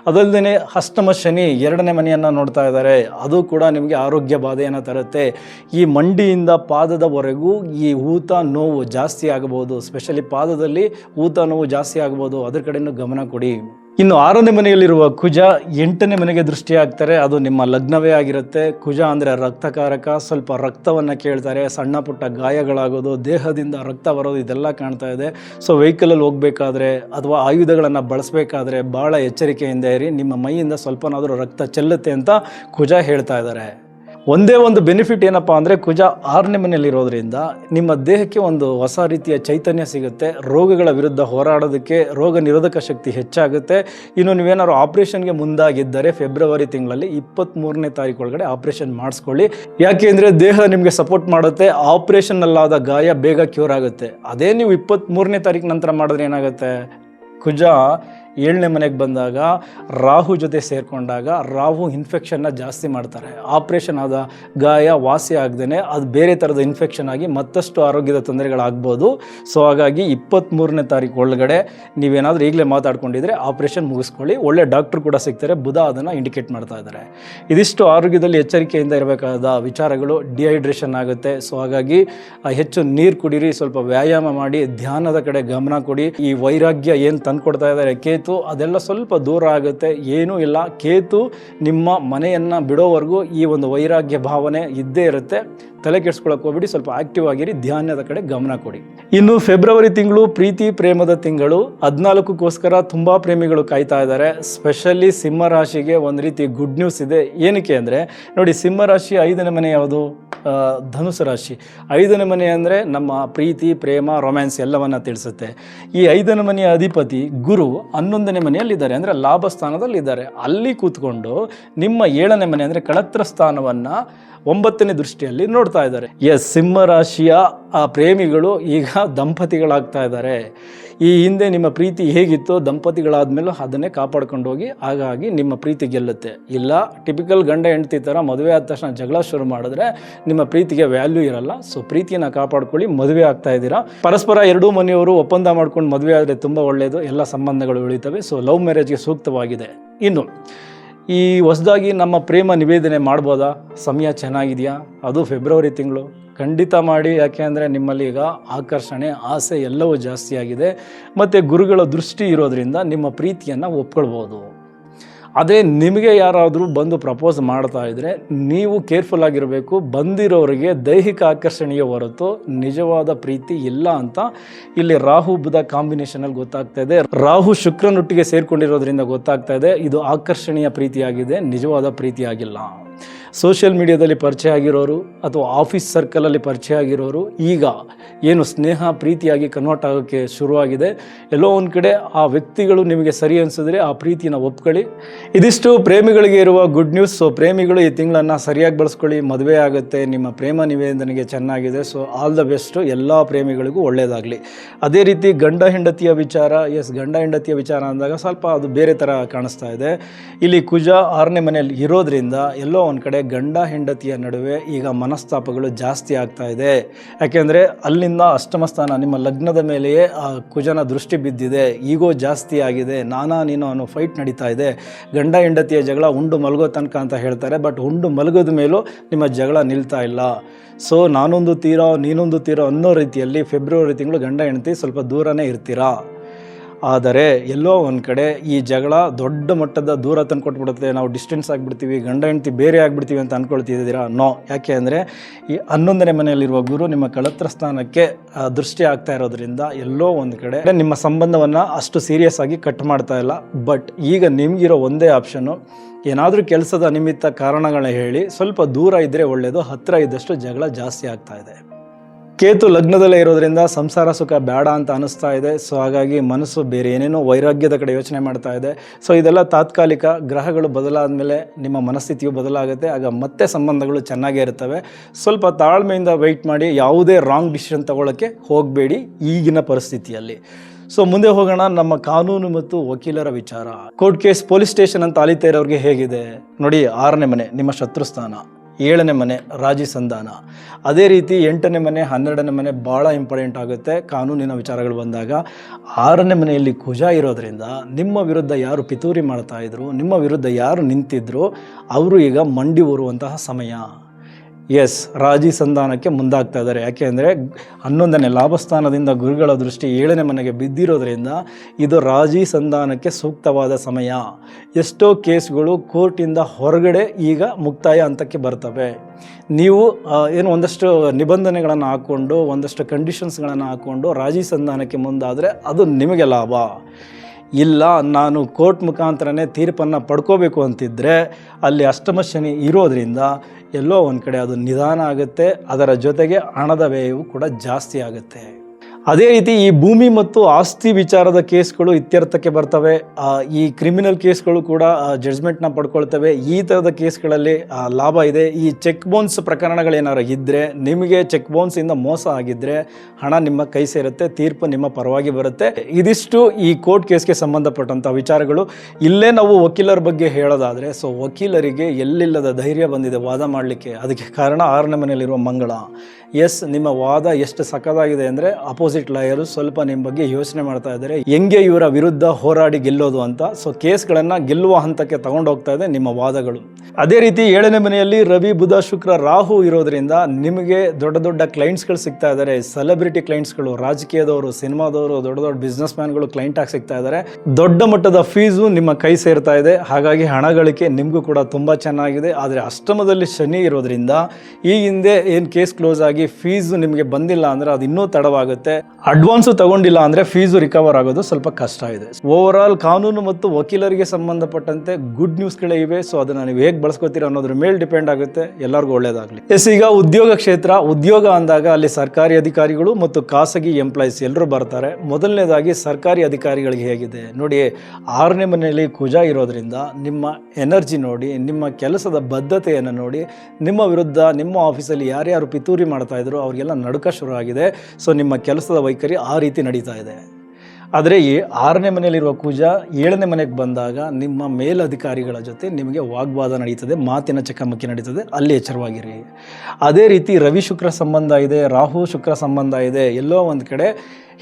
ಅದಲ್ಲದೆ ಅಷ್ಟಮ ಶನಿ ಎರಡನೇ ಮನೆಯನ್ನು ನೋಡ್ತಾ ಇದ್ದಾರೆ. ಅದು ಕೂಡ ನಿಮಗೆ ಆರೋಗ್ಯ ಬಾಧೆಯನ್ನು ತರುತ್ತೆ. ಈ ಮಂಡಿಯಿಂದ ಪಾದದವರೆಗೂ ಈ ಊತ ನೋವು ಜಾಸ್ತಿ ಆಗಬಹುದು ಸ್ಪೆಷಲಿ ಪಾದದಲ್ಲಿ ಊತ ನೋವು ಜಾಸ್ತಿ ಆಗ್ಬೋದು. ಅದ್ರ ಕಡೆನೂ ಗಮನ ಕೊಡಿ. ಇನ್ನು ಆರನೇ ಮನೆಯಲ್ಲಿರುವ ಕುಜ ಎಂಟನೇ ಮನೆಗೆ ದೃಷ್ಟಿ ಆಗ್ತಾರೆ. ಅದು ನಿಮ್ಮ ಲಗ್ನವೇ ಆಗಿರುತ್ತೆ. ಕುಜ ಅಂದರೆ ರಕ್ತಕಾರಕ, ಸ್ವಲ್ಪ ರಕ್ತವನ್ನು ಕೇಳ್ತಾರೆ. ಸಣ್ಣ ಪುಟ್ಟ ಗಾಯಗಳಾಗೋದು, ದೇಹದಿಂದ ರಕ್ತ ಬರೋದು ಇದೆಲ್ಲ ಕಾಣ್ತಾ ಇದೆ. ಸೊ ವೆಹಿಕಲಲ್ಲಿ ಹೋಗಬೇಕಾದ್ರೆ ಅಥವಾ ಆಯುಧಗಳನ್ನು ಬಳಸಬೇಕಾದ್ರೆ ಭಾಳ ಎಚ್ಚರಿಕೆಯಿಂದ ಇರಿ. ನಿಮ್ಮ ಮೈಯಿಂದ ಸ್ವಲ್ಪನಾದರೂ ರಕ್ತ ಚೆಲ್ಲುತ್ತೆ ಅಂತ ಕುಜ ಹೇಳ್ತಾ ಇದ್ದಾರೆ. ಒಂದೇ ಒಂದು ಬೆನಿಫಿಟ್ ಏನಪ್ಪ ಅಂದರೆ ಕುಜ ಆರನೇ ಮನೆಯಲ್ಲಿರೋದ್ರಿಂದ ನಿಮ್ಮ ದೇಹಕ್ಕೆ ಒಂದು ಹೊಸ ರೀತಿಯ ಚೈತನ್ಯ ಸಿಗುತ್ತೆ, ರೋಗಗಳ ವಿರುದ್ಧ ಹೋರಾಡೋದಕ್ಕೆ ರೋಗ ನಿರೋಧಕ ಶಕ್ತಿ ಹೆಚ್ಚಾಗುತ್ತೆ. ಇನ್ನು ನೀವೇನಾದ್ರು ಆಪ್ರೇಷನ್ಗೆ ಮುಂದಾಗಿದ್ದರೆ ಫೆಬ್ರವರಿ ತಿಂಗಳಲ್ಲಿ ಇಪ್ಪತ್ತ್ಮೂರನೇ ತಾರೀಕು ಒಳಗಡೆ ಆಪ್ರೇಷನ್ ಮಾಡಿಸ್ಕೊಳ್ಳಿ. ಯಾಕೆ ಅಂದರೆ ದೇಹ ನಿಮಗೆ ಸಪೋರ್ಟ್ ಮಾಡುತ್ತೆ, ಆಪ್ರೇಷನ್ನಲ್ಲಾದ ಗಾಯ ಬೇಗ ಕ್ಯೂರ್ ಆಗುತ್ತೆ. ಅದೇ ನೀವು ಇಪ್ಪತ್ತ್ಮೂರನೇ ತಾರೀಕು ನಂತರ ಮಾಡಿದ್ರೆ ಏನಾಗುತ್ತೆ? ಕುಜ ಏಳನೇ ಮನೆಗೆ ಬಂದಾಗ ರಾಹು ಜೊತೆ ಸೇರಿಕೊಂಡಾಗ ರಾಹು ಇನ್ಫೆಕ್ಷನ್ನ ಜಾಸ್ತಿ ಮಾಡ್ತಾರೆ. ಆಪ್ರೇಷನ್ ಆದ ಗಾಯ ವಾಸಿ ಆಗದೇ ಅದು ಬೇರೆ ಥರದ ಇನ್ಫೆಕ್ಷನ್ ಆಗಿ ಮತ್ತಷ್ಟು ಆರೋಗ್ಯದ ತೊಂದರೆಗಳಾಗ್ಬೋದು. ಸೊ ಹಾಗಾಗಿ ಇಪ್ಪತ್ತ್ಮೂರನೇ ತಾರೀಕು ಒಳಗಡೆ ನೀವೇನಾದರೂ ಈಗಲೇ ಮಾತಾಡ್ಕೊಂಡಿದ್ರೆ ಆಪ್ರೇಷನ್ ಮುಗಿಸ್ಕೊಳ್ಳಿ. ಒಳ್ಳೆ ಡಾಕ್ಟ್ರು ಕೂಡ ಸಿಗ್ತಾರೆ. ಬುಧ ಅದನ್ನು ಇಂಡಿಕೇಟ್ ಮಾಡ್ತಾ ಇದ್ದಾರೆ. ಇದಿಷ್ಟು ಆರೋಗ್ಯದಲ್ಲಿ ಎಚ್ಚರಿಕೆಯಿಂದ ಇರಬೇಕಾದ ವಿಚಾರಗಳು ಡಿಹೈಡ್ರೇಷನ್ ಆಗುತ್ತೆ. ಸೊ ಹಾಗಾಗಿ ಹೆಚ್ಚು ನೀರು ಕುಡೀರಿ, ಸ್ವಲ್ಪ ವ್ಯಾಯಾಮ ಮಾಡಿ, ಧ್ಯಾನದ ಕಡೆ ಗಮನ ಕೊಡಿ. ಈ ವೈರಾಗ್ಯ ಏನು ತಂದುಕೊಡ್ತಾ ಇದ್ದಾರೆ, ಕೇತು ಅದೆಲ್ಲ ಸ್ವಲ್ಪ ದೂರ ಆಗುತ್ತೆ. ಏನೂ ಇಲ್ಲ. ಕೇತು ನಿಮ್ಮ ಮನೆಯನ್ನು ಬಿಡೋವರೆಗೂ ಈ ಒಂದು ವೈರಾಗ್ಯ ಭಾವನೆ ಇದ್ದೇ ಇರುತ್ತೆ. ತಲೆ ಕೆಡ್ಸ್ಕೊಳಕ್ಕೆ ಹೋಗ್ಬಿಡಿ, ಸ್ವಲ್ಪ ಆಕ್ಟಿವ್ ಆಗಿರಿ, ಧ್ಯಾನದ ಕಡೆ ಗಮನ ಕೊಡಿ. ಇನ್ನು ಫೆಬ್ರವರಿ ತಿಂಗಳು ಪ್ರೀತಿ ಪ್ರೇಮದ ತಿಂಗಳು, ಹದಿನಾಲ್ಕಕ್ಕೋಸ್ಕರ ತುಂಬ ಪ್ರೇಮಿಗಳು ಕಾಯ್ತಾ ಇದ್ದಾರೆ. ಸ್ಪೆಷಲಿ ಸಿಂಹ ರಾಶಿಗೆ ಒಂದು ರೀತಿ ಗುಡ್ ನ್ಯೂಸ್ ಇದೆ. ಏನಕ್ಕೆ ಅಂದರೆ, ನೋಡಿ ಸಿಂಹ ರಾಶಿ ಐದನೇ ಮನೆ ಯಾವುದು? ಧನುಸು ರಾಶಿ. ಐದನೇ ಮನೆ ಅಂದರೆ ನಮ್ಮ ಪ್ರೀತಿ, ಪ್ರೇಮ ರೊಮ್ಯಾನ್ಸ್ ಎಲ್ಲವನ್ನ ತಿಳಿಸುತ್ತೆ. ಈ ಐದನೇ ಮನೆಯ ಅಧಿಪತಿ ಗುರು ಹನ್ನೊಂದನೇ ಮನೆಯಲ್ಲಿದ್ದಾರೆ. ಅಂದರೆ ಲಾಭ ಸ್ಥಾನದಲ್ಲಿದ್ದಾರೆ. ಅಲ್ಲಿ ಕೂತ್ಕೊಂಡು ನಿಮ್ಮ ಏಳನೇ ಮನೆ ಅಂದರೆ ಕಳತ್ರ ಸ್ಥಾನವನ್ನು ಒಂಬತ್ತನೇ ದೃಷ್ಟಿಯಲ್ಲಿ ನೋಡ್ತಾ ಇದ್ದಾರೆ. ಎಸ್, ಸಿಂಹ ರಾಶಿಯ ಆ ಪ್ರೇಮಿಗಳು ಈಗ ದಂಪತಿಗಳಾಗ್ತಾ ಇದ್ದಾರೆ. ಈ ಹಿಂದೆ ನಿಮ್ಮ ಪ್ರೀತಿ ಹೇಗಿತ್ತೋ ದಂಪತಿಗಳಾದ್ಮೇಲೂ ಅದನ್ನೇ ಕಾಪಾಡ್ಕೊಂಡು ಹೋಗಿ ಹಾಗಾಗಿ ನಿಮ್ಮ ಪ್ರೀತಿ ಗೆಲ್ಲುತ್ತೆ. ಇಲ್ಲ ಟಿಪಿಕಲ್ ಗಂಡ ಹೆಂಡತಿ ಥರ ಮದುವೆ ಆದ ತಕ್ಷಣ ಜಗಳ ಶುರು ಮಾಡಿದ್ರೆ ನಿಮ್ಮ ಪ್ರೀತಿಗೆ ವ್ಯಾಲ್ಯೂ ಇರಲ್ಲ. ಸೊ ಪ್ರೀತಿಯನ್ನು ಕಾಪಾಡ್ಕೊಳ್ಳಿ, ಮದುವೆ ಆಗ್ತಾ ಇದ್ದೀರಾ. ಪರಸ್ಪರ ಎರಡೂ ಮನೆಯವರು ಒಪ್ಪಂದ ಮಾಡ್ಕೊಂಡು ಮದುವೆ ಆದರೆ ತುಂಬ ಒಳ್ಳೆಯದು ಎಲ್ಲ ಸಂಬಂಧಗಳು ಉಳಿತವೆ. ಸೊ ಲವ್ ಮ್ಯಾರೇಜ್ಗೆ ಸೂಕ್ತವಾಗಿದೆ. ಇನ್ನು ಈ ಹೊಸದಾಗಿ ನಮ್ಮ ಪ್ರೇಮ ನಿವೇದನೆ ಮಾಡ್ಬೋದಾ? ಸಮಯ ಚೆನ್ನಾಗಿದೆಯಾ? ಅದು ಫೆಬ್ರವರಿ ತಿಂಗಳು. ಖಂಡಿತ ಮಾಡಿ, ಯಾಕೆ ಅಂದರೆ ನಿಮ್ಮಲ್ಲಿ ಈಗ ಆಕರ್ಷಣೆ, ಆಸೆ ಎಲ್ಲವೂ ಜಾಸ್ತಿಯಾಗಿದೆ ಮತ್ತು ಗುರುಗಳ ದೃಷ್ಟಿ ಇರೋದರಿಂದ ನಿಮ್ಮ ಪ್ರೀತಿಯನ್ನು ಒಪ್ಕೊಳ್ಬೋದು. ಅದೇ ನಿಮಗೆ ಯಾರಾದರೂ ಬಂದು ಪ್ರಪೋಸ್ ಮಾಡ್ತಾ ಇದ್ದರೆ ನೀವು ಕೇರ್ಫುಲ್ ಆಗಿರಬೇಕು. ಬಂದಿರೋರಿಗೆ ದೈಹಿಕ ಆಕರ್ಷಣೆಯ ಹೊರತು ನಿಜವಾದ ಪ್ರೀತಿ ಇಲ್ಲ ಅಂತ ಇಲ್ಲಿ ರಾಹು ಬುಧ ಕಾಂಬಿನೇಷನಲ್ಲಿ ಗೊತ್ತಾಗ್ತಾ ಇದೆ. ರಾಹು ಶುಕ್ರನೊಟ್ಟಿಗೆ ಸೇರಿಕೊಂಡಿರೋದ್ರಿಂದ ಗೊತ್ತಾಗ್ತಾ ಇದೆ. ಇದು ಆಕರ್ಷಣೀಯ ಪ್ರೀತಿಯಾಗಿದೆ. ನಿಜವಾದ ಪ್ರೀತಿಯಾಗಿಲ್ಲ. ಸೋಷಿಯಲ್ ಮೀಡಿಯಾದಲ್ಲಿ ಪರಿಚಯ ಆಗಿರೋರು ಅಥವಾ ಆಫೀಸ್ ಸರ್ಕಲಲ್ಲಿ ಪರಿಚಯ ಆಗಿರೋರು ಈಗ ಏನು ಸ್ನೇಹ, ಪ್ರೀತಿಯಾಗಿ ಕನ್ವರ್ಟ್ ಆಗೋಕ್ಕೆ ಶುರುವಾಗಿದೆ. ಎಲ್ಲೋ ಒಂದು ಕಡೆ ಆ ವ್ಯಕ್ತಿಗಳು ನಿಮಗೆ ಸರಿ ಅನಿಸಿದ್ರೆ ಆ ಪ್ರೀತಿನ ಒಪ್ಕೊಳ್ಳಿ. ಇದಿಷ್ಟು ಪ್ರೇಮಿಗಳಿಗೆ ಇರುವ ಗುಡ್ ನ್ಯೂಸ್ ಸೊ ಪ್ರೇಮಿಗಳು ಈ ತಿಂಗಳನ್ನು ಸರಿಯಾಗಿ ಬಳಸ್ಕೊಳ್ಳಿ. ಮದುವೆ ಆಗುತ್ತೆ. ನಿಮ್ಮ ಪ್ರೇಮ ನಿವೇದನೆಗೆ ಚೆನ್ನಾಗಿದೆ. ಸೊ ಆಲ್ ದ ಬೆಸ್ಟು ಎಲ್ಲ ಪ್ರೇಮಿಗಳಿಗೂ ಒಳ್ಳೆಯದಾಗಲಿ ಅದೇ ರೀತಿ ಗಂಡ ಹೆಂಡತಿಯ ವಿಚಾರ. ಎಸ್ ಗಂಡ ಹೆಂಡತಿಯ ವಿಚಾರ ಅಂದಾಗ ಸ್ವಲ್ಪ ಅದು ಬೇರೆ ಥರ ಕಾಣಿಸ್ತಾ ಇದೆ. ಇಲ್ಲಿ ಕುಜ ಆರನೇ ಮನೆಯಲ್ಲಿ ಇರೋದ್ರಿಂದ ಎಲ್ಲೋ ಒಂದು ಕಡೆ ಗಂಡ ಹೆಂಡತಿಯ ನಡುವೆ ಈಗ ಮನಸ್ತಾಪಗಳು ಜಾಸ್ತಿ ಆಗ್ತಾ ಇದೆ. ಯಾಕೆಂದರೆ ಅಲ್ಲಿಂದ ಅಷ್ಟಮ ಸ್ಥಾನ, ನಿಮ್ಮ ಲಗ್ನದ ಮೇಲೆಯೇ ಆ ಕುಜನ ದೃಷ್ಟಿ ಬಿದ್ದಿದೆ. ಈಗೋ ಜಾಸ್ತಿ ಆಗಿದೆ. ನಾನಾ ನೀನು ಅನ್ನೋ ಫೈಟ್ ನಡೀತಾ ಇದೆ. ಗಂಡ ಹೆಂಡತಿಯ ಜಗಳ ಉಂಡು ಮಲಗೋ ತನಕ ಅಂತ ಹೇಳ್ತಾರೆ. ಬಟ್ ಉಂಡು ಮಲಗೋದ ಮೇಲೂ ನಿಮ್ಮ ಜಗಳ ನಿಲ್ತಾ ಇಲ್ಲ. ಸೊ ನಾನೊಂದು ತೀರೋ, ನೀನೊಂದು ತೀರೋ ಅನ್ನೋ ರೀತಿಯಲ್ಲಿ ಫೆಬ್ರವರಿ ತಿಂಗಳು ಗಂಡ ಹೆಂಡತಿ ಸ್ವಲ್ಪ ದೂರನೇ ಇರ್ತೀರಾ? ಆದರೆ ಎಲ್ಲೋ ಒಂದು ಕಡೆ ಈ ಜಗಳ ದೊಡ್ಡ ಮಟ್ಟದ ದೂರ ತಂದು ಕೊಟ್ಬಿಡುತ್ತೆ. ನಾವು ಡಿಸ್ಟೆನ್ಸ್ ಆಗಿಬಿಡ್ತೀವಿ, ಗಂಡ, ಹೆಂಡತಿ ಬೇರೆ ಆಗಿಬಿಡ್ತೀವಿ ಅಂತ ಅಂದ್ಕೊಳ್ತಿದ್ದೀರಾ ನೋ. ಯಾಕೆ ಅಂದರೆ ಈ ಹನ್ನೊಂದನೇ ಮನೆಯಲ್ಲಿರುವ ಗುರು ನಿಮ್ಮ ಕಳತ್ರ ಸ್ಥಾನಕ್ಕೆ ದೃಷ್ಟಿ ಆಗ್ತಾ ಇರೋದ್ರಿಂದ ಎಲ್ಲೋ ಒಂದು ಕಡೆ ನಿಮ್ಮ ಸಂಬಂಧವನ್ನು ಅಷ್ಟು ಸೀರಿಯಸ್ ಆಗಿ ಕಟ್ ಮಾಡ್ತಾ ಇಲ್ಲ. ಬಟ್ ಈಗ ನಿಮಗಿರೋ ಒಂದೇ ಆಪ್ಷನ್ನು ಏನಾದರೂ ಕೆಲಸದ ನಿಮಿತ್ತ ಕಾರಣಗಳನ್ನ ಹೇಳಿ ಸ್ವಲ್ಪ ದೂರ ಇದ್ದರೆ ಒಳ್ಳೆಯದು ಹತ್ತಿರ ಇದ್ದಷ್ಟು ಜಗಳ ಜಾಸ್ತಿ ಆಗ್ತಾ ಇದೆ. ಕೇತು ಲಗ್ನದಲ್ಲೇ ಇರೋದ್ರಿಂದ ಸಂಸಾರ ಸುಖ ಬೇಡ ಅಂತ ಅನಿಸ್ತಾ ಇದೆ. ಸೊ ಹಾಗಾಗಿ ಮನಸ್ಸು ಬೇರೆ ಏನೇನೋ ವೈರಾಗ್ಯದ ಕಡೆ ಯೋಚನೆ ಮಾಡ್ತಾ ಇದೆ. ಸೊ ಇದೆಲ್ಲ ತಾತ್ಕಾಲಿಕ ಗ್ರಹಗಳು ಬದಲಾದ ಮೇಲೆ ನಿಮ್ಮ ಮನಸ್ಥಿತಿಯು ಬದಲಾಗುತ್ತೆ. ಆಗ ಮತ್ತೆ ಸಂಬಂಧಗಳು ಚೆನ್ನಾಗೇ ಇರ್ತವೆ ಸ್ವಲ್ಪ ತಾಳ್ಮೆಯಿಂದ ವೆಯ್ಟ್ ಮಾಡಿ, ಯಾವುದೇ ರಾಂಗ್ ಡಿಸಿಷನ್ ತಗೊಳ್ಳೋಕ್ಕೆ ಹೋಗಬೇಡಿ ಈಗಿನ ಪರಿಸ್ಥಿತಿಯಲ್ಲಿ. ಸೊ ಮುಂದೆ ಹೋಗೋಣ ನಮ್ಮ ಕಾನೂನು ಮತ್ತು ವಕೀಲರ ವಿಚಾರ. ಕೋರ್ಟ್ ಕೇಸ್ ಪೊಲೀಸ್ ಸ್ಟೇಷನ್ ಅಂತ ಅಲಿತಾ ಹೇಗಿದೆ? ನೋಡಿ, ಆರನೇ ಮನೆ, ನಿಮ್ಮ ಶತ್ರುಸ್ಥಾನ. ಏಳನೇ ಮನೆ ರಾಜಿ ಸಂಧಾನ. ಅದೇ ರೀತಿ ಎಂಟನೇ ಮನೆ, ಹನ್ನೆರಡನೇ ಮನೆ ಭಾಳ ಇಂಪಾರ್ಟೆಂಟ್ ಆಗುತ್ತೆ. ಕಾನೂನಿನ ವಿಚಾರಗಳು ಬಂದಾಗ ಆರನೇ ಮನೆಯಲ್ಲಿ ಕುಜ ಇರೋದ್ರಿಂದ ನಿಮ್ಮ ವಿರುದ್ಧ ಯಾರು ಪಿತೂರಿ ಮಾಡ್ತಾಯಿದ್ರು ನಿಮ್ಮ ವಿರುದ್ಧ ಯಾರು ನಿಂತಿದ್ರು, ಅವರು ಈಗ ಮಂಡಿ ಊರುವಂತಹ ಸಮಯ. ಎಸ್ ರಾಜಿ ಸಂಧಾನಕ್ಕೆ ಮುಂದಾಗ್ತಾ ಇದ್ದಾರೆ. ಯಾಕೆ ಅಂದರೆ ಹನ್ನೊಂದನೇ ಲಾಭಸ್ಥಾನದಿಂದ ಗುರುಗಳ ದೃಷ್ಟಿ ಏಳನೇ ಮನೆಗೆ ಬಿದ್ದಿರೋದ್ರಿಂದ ಇದು ರಾಜಿ ಸಂಧಾನಕ್ಕೆ ಸೂಕ್ತವಾದ ಸಮಯ. ಎಷ್ಟೋ ಕೇಸ್ಗಳು ಕೋರ್ಟಿಂದ ಹೊರಗಡೆ ಈಗ ಮುಕ್ತಾಯ ಹಂತಕ್ಕೆ ಬರ್ತವೆ. ನೀವು ಏನು ಒಂದಷ್ಟು ನಿಬಂಧನೆಗಳನ್ನು ಹಾಕ್ಕೊಂಡು ಒಂದಷ್ಟು ಕಂಡೀಷನ್ಸ್ಗಳನ್ನು ಹಾಕ್ಕೊಂಡು ರಾಜಿ ಸಂಧಾನಕ್ಕೆ ಮುಂದಾದರೆ ಅದು ನಿಮಗೆ ಲಾಭ. ಇಲ್ಲ, ನಾನು ಕೋರ್ಟ್ ಮುಖಾಂತರನೇ ತೀರ್ಪನ್ನು ಪಡ್ಕೋಬೇಕು ಅಂತಿದ್ದರೆ ಅಲ್ಲಿ ಅಷ್ಟಮ ಶನಿ ಇರೋದ್ರಿಂದ ಎಲ್ಲೋ ಒಂದು ಕಡೆ ಅದು ನಿಧಾನ ಆಗುತ್ತೆ ಅದರ ಜೊತೆಗೆ ಹಣದ ವ್ಯಯವು ಕೂಡ ಜಾಸ್ತಿ ಆಗುತ್ತೆ. ಅದೇ ರೀತಿ ಈ ಭೂಮಿ ಮತ್ತು ಆಸ್ತಿ ವಿಚಾರದ ಕೇಸ್ಗಳು ಇತ್ಯರ್ಥಕ್ಕೆ ಬರ್ತವೆ. ಈ ಕ್ರಿಮಿನಲ್ ಕೇಸ್ಗಳು ಕೂಡ ಜಡ್ಜ್ಮೆಂಟ್ನ ಪಡ್ಕೊಳ್ತವೆ. ಈ ಥರದ ಕೇಸ್ಗಳಲ್ಲಿ ಲಾಭ ಇದೆ. ಈ ಚೆಕ್ ಬೌನ್ಸ್ ಪ್ರಕರಣಗಳೇನಾರು ಇದ್ದರೆ ನಿಮಗೆ ಚೆಕ್ ಬೌನ್ಸಿಂದ ಮೋಸ ಆಗಿದ್ದರೆ ಹಣ ನಿಮ್ಮ ಕೈ ಸೇರುತ್ತೆ, ತೀರ್ಪು ನಿಮ್ಮ ಪರವಾಗಿ ಬರುತ್ತೆ. ಇದಿಷ್ಟು ಈ ಕೋರ್ಟ್ ಕೇಸ್ಗೆ ಸಂಬಂಧಪಟ್ಟಂಥ ವಿಚಾರಗಳು. ಇಲ್ಲೇ ನಾವು ವಕೀಲರ ಬಗ್ಗೆ ಹೇಳೋದಾದರೆ ಸೊ ವಕೀಲರಿಗೆ ಎಲ್ಲಿಲ್ಲದ ಧೈರ್ಯ ಬಂದಿದೆ ವಾದ ಮಾಡಲಿಕ್ಕೆ. ಅದಕ್ಕೆ ಕಾರಣ ಆರನೇ ಮನೆಯಲ್ಲಿರುವ ಮಂಗಳ. ಎಸ್, ನಿಮ್ಮ ವಾದ ಎಷ್ಟು ಸಖತ್ತಾಗಿದೆ ಅಂದರೆ ಅಪೋಸಿಟ್ ಲಾಯರು ಸ್ವಲ್ಪ ನಿಮ್ಮ ಬಗ್ಗೆ ಯೋಚನೆ ಮಾಡ್ತಾ ಇದ್ದಾರೆ. ಹೆಂಗೆ ಇವರ ವಿರುದ್ಧ ಹೋರಾಡಿ ಗೆಲ್ಲೋದು ಅಂತ. ಸೊ ಕೇಸ್ಗಳನ್ನು ಗೆಲ್ಲುವ ಹಂತಕ್ಕೆ ತಗೊಂಡೋಗ್ತಾ ಇದೆ ನಿಮ್ಮ ವಾದಗಳು. ಅದೇ ರೀತಿ ಏಳನೇ ಮನೆಯಲ್ಲಿ ರವಿ, ಬುಧ, ಶುಕ್ರ, ರಾಹು ಇರೋದ್ರಿಂದ ನಿಮಗೆ ದೊಡ್ಡ ದೊಡ್ಡ ಕ್ಲೈಂಟ್ಸ್ಗಳು ಸಿಗ್ತಾ ಇದ್ದಾರೆ. ಸೆಲೆಬ್ರಿಟಿ ಕ್ಲೈಂಟ್ಸ್ಗಳು ರಾಜಕೀಯದವರು, ಸಿನಿಮಾದವರು, ದೊಡ್ಡ ದೊಡ್ಡ ಬಿಸ್ನೆಸ್ ಮ್ಯಾನ್ಗಳು ಕ್ಲೈಂಟ್ ಆಗಿ ಸಿಗ್ತಾ ಇದ್ದಾರೆ. ದೊಡ್ಡ ಮಟ್ಟದ ಫೀಸು ನಿಮ್ಮ ಕೈ ಸೇರ್ತಾ ಇದೆ. ಹಾಗಾಗಿ ಹಣ ಗಳಿಕೆ ನಿಮಗೂ ಕೂಡ ತುಂಬ ಚೆನ್ನಾಗಿದೆ. ಆದರೆ ಅಷ್ಟಮದಲ್ಲಿ ಶನಿ ಇರೋದ್ರಿಂದ ಈ ಹಿಂದೆ ಏನು ಕೇಸ್ ಕ್ಲೋಸ್ ಆಗಿ ಫೀಸು ನಿಮಗೆ ಬಂದಿಲ್ಲ ಅಂದರೆ ಅದು ಇನ್ನೂ ತಡವಾಗುತ್ತೆ. ಅಡ್ವಾನ್ಸು ತಗೊಂಡಿಲ್ಲ ಅಂದರೆ ಫೀಸು ರಿಕವರ್ ಆಗೋದು ಸ್ವಲ್ಪ ಕಷ್ಟ ಇದೆ. ಓವರ್ ಆಲ್ ಕಾನೂನು ಮತ್ತು ವಕೀಲರಿಗೆ ಸಂಬಂಧಪಟ್ಟಂತೆ ಗುಡ್ ನ್ಯೂಸ್ಗಳೇ ಇವೆ ಸೊ ಅದನ್ನು ನೀವು ಹೇಗೆ ಬಳಸ್ಕೋತೀರ ಅನ್ನೋದ್ರ ಮೇಲೆ ಡಿಪೆಂಡ್ ಆಗುತ್ತೆ. ಎಲ್ಲರಿಗೂ ಒಳ್ಳೇದಾಗಲಿ. ಎಸ್, ಈಗ ಉದ್ಯೋಗ ಕ್ಷೇತ್ರ, ಉದ್ಯೋಗ ಅಂದಾಗ ಅಲ್ಲಿ ಸರ್ಕಾರಿ ಅಧಿಕಾರಿಗಳು ಮತ್ತು ಖಾಸಗಿ ಎಂಪ್ಲಾಯೀಸ್ ಎಲ್ಲರೂ ಬರ್ತಾರೆ. ಮೊದಲನೇದಾಗಿ ಸರ್ಕಾರಿ ಅಧಿಕಾರಿಗಳಿಗೆ ಹೇಗಿದೆ. ನೋಡಿ, ಆರನೇ ಮನೆಯಲ್ಲಿ ಕುಜ ಇರೋದ್ರಿಂದ ನಿಮ್ಮ ಎನರ್ಜಿ ನೋಡಿ, ನಿಮ್ಮ ಕೆಲಸದ ಬದ್ಧತೆಯನ್ನು ನೋಡಿ, ನಿಮ್ಮ ವಿರುದ್ಧ ನಿಮ್ಮ ಆಫೀಸಲ್ಲಿ ಯಾರ್ಯಾರು ಪಿತೂರಿ ಮಾಡ್ತಾ ಇದ್ರು, ಅವರಿಗೆಲ್ಲ ನಡುಕ ಶುರು ಆಗಿದೆ. ಸೊ ನಿಮ್ಮ ಕೆಲಸದ ವೈಖರಿ ಆ ರೀತಿ ನಡೀತಾ ಇದೆ. ಆದರೆ ಈ ಆರನೇ ಮನೆಯಲ್ಲಿರುವ ಕೂಜ ಏಳನೇ ಮನೆಗೆ ಬಂದಾಗ ನಿಮ್ಮ ಮೇಲಧಿಕಾರಿಗಳ ಜೊತೆ ನಿಮಗೆ ವಾಗ್ವಾದ ನಡೀತದೆ, ಮಾತಿನ ಚಕಮಕಿ ನಡೀತದೆ, ಅಲ್ಲಿ ಎಚ್ಚರವಾಗಿರಿ. ಅದೇ ರೀತಿ ರವಿ ಶುಕ್ರ ಸಂಬಂಧ ಇದೆ, ರಾಹು ಶುಕ್ರ ಸಂಬಂಧ ಇದೆ, ಎಲ್ಲೋ ಒಂದು ಕಡೆ